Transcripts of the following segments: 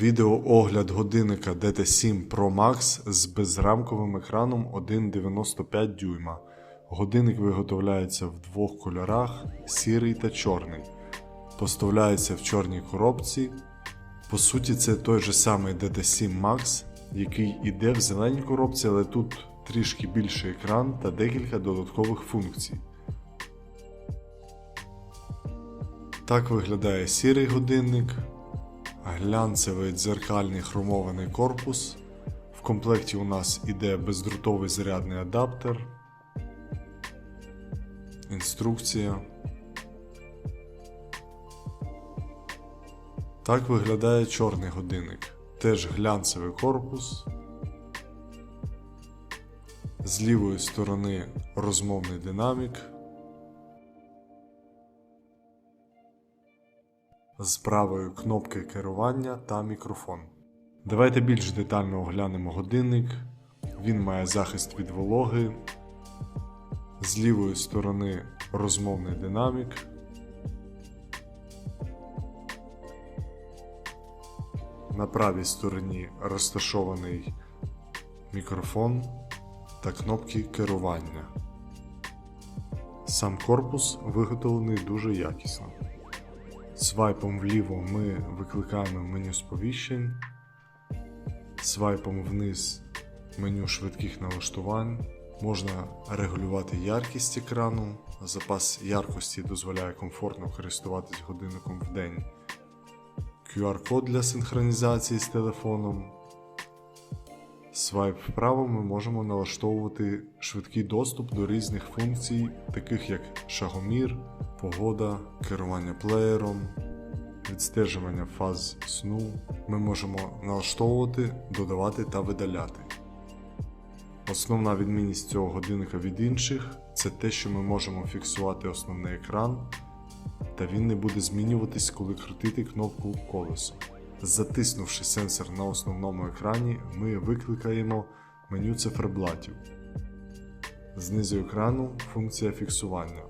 Відеоогляд годинника DT7 Pro Max з безрамковим екраном 1,95 дюйма. Годинник виготовляється в двох кольорах сірий та чорний. Поставляється в чорній коробці. По суті, це той же самий DT7 Max, який іде в зеленій коробці, але тут трішки більший екран та декілька додаткових функцій. Так виглядає сірий годинник, глянцевий дзеркальний хромований корпус. В комплекті у нас іде бездрутовий зарядний адаптер, інструкція. Так виглядає чорний годинник. Теж глянцевий корпус. З лівої сторони розмовний динамік. З правої кнопки керування та мікрофон. Давайте більш детально оглянемо годинник. Він має захист від вологи. З лівої сторони розмовний динамік. На правій стороні розташований мікрофон та кнопки керування. Сам корпус виготовлений дуже якісно. Свайпом вліво ми викликаємо меню сповіщень, свайпом вниз меню швидких налаштувань. Можна регулювати яркість екрану, запас яркості дозволяє комфортно користуватись годинником в день. QR-код для синхронізації з телефоном. Свайп вправо ми можемо налаштовувати швидкий доступ до різних функцій, таких як шагомір, погода, керування плеєром, відстежування фаз сну. Ми можемо налаштовувати, додавати та видаляти. Основна відмінність цього годинника від інших це те, що ми можемо фіксувати основний екран, та він не буде змінюватись, коли крутити кнопку колесо. Затиснувши сенсор на основному екрані, ми викликаємо меню циферблатів. Знизу екрану функція фіксування.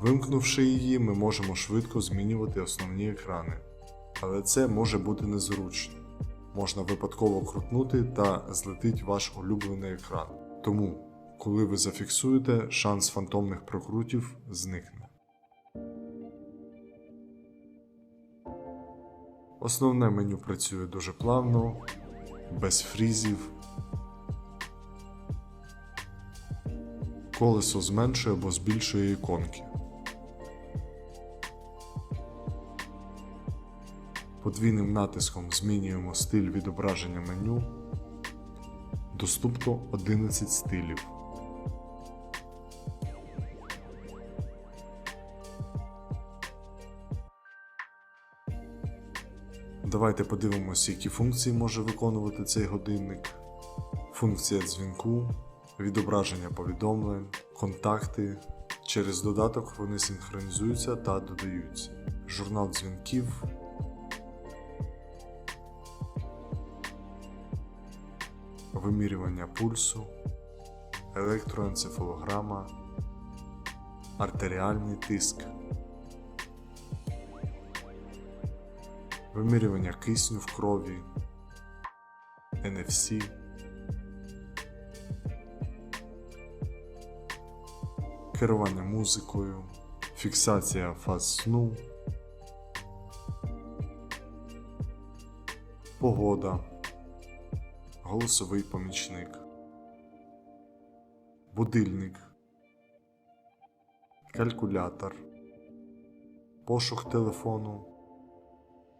Вимкнувши її, ми можемо швидко змінювати основні екрани. Але це може бути незручно. Можна випадково крутнути та злетить ваш улюблений екран. Тому, коли ви зафіксуєте, шанс фантомних прокрутів зникне. Основне меню працює дуже плавно, без фрізів. Колесо зменшує або збільшує іконки. Подвійним натиском змінюємо стиль відображення меню. Доступно 11 стилів. Давайте подивимося, які функції може виконувати цей годинник. Функція дзвінку, відображення повідомлень, контакти. Через додаток вони синхронізуються та додаються. Журнал дзвінків. Вимірювання пульсу, електроенцефалограма, артеріальний тиск. Вимірювання кисню в крові, NFC, керування музикою, фіксація фаз сну, погода, голосовий помічник, будильник, калькулятор, пошук телефону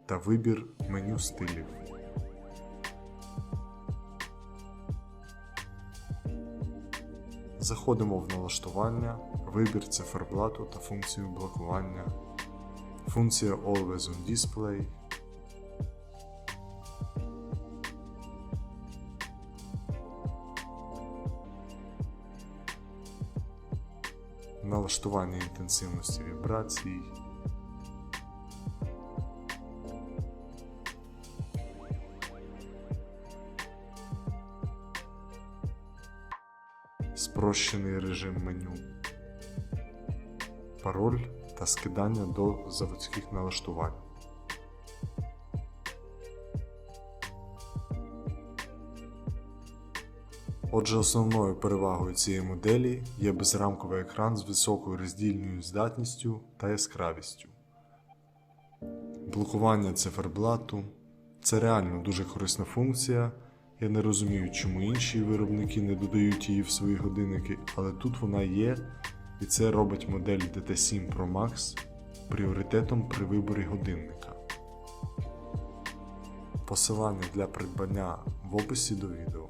та вибір меню стилів. Заходимо в налаштування, вибір циферблату та функцію блокування, функція Always on Display. Налаштування інтенсивності вібрацій. спрощений режим меню, пароль та скидання до заводських налаштувань. Отже, основною перевагою цієї моделі є безрамковий екран з високою роздільною здатністю та яскравістю. Блокування циферблату це реально дуже корисна функція. Я не розумію, чому інші виробники не додають її в свої годинники, але тут вона є, і це робить модель DT7 Pro Max пріоритетом при виборі годинника. Посилання для придбання в описі до відео.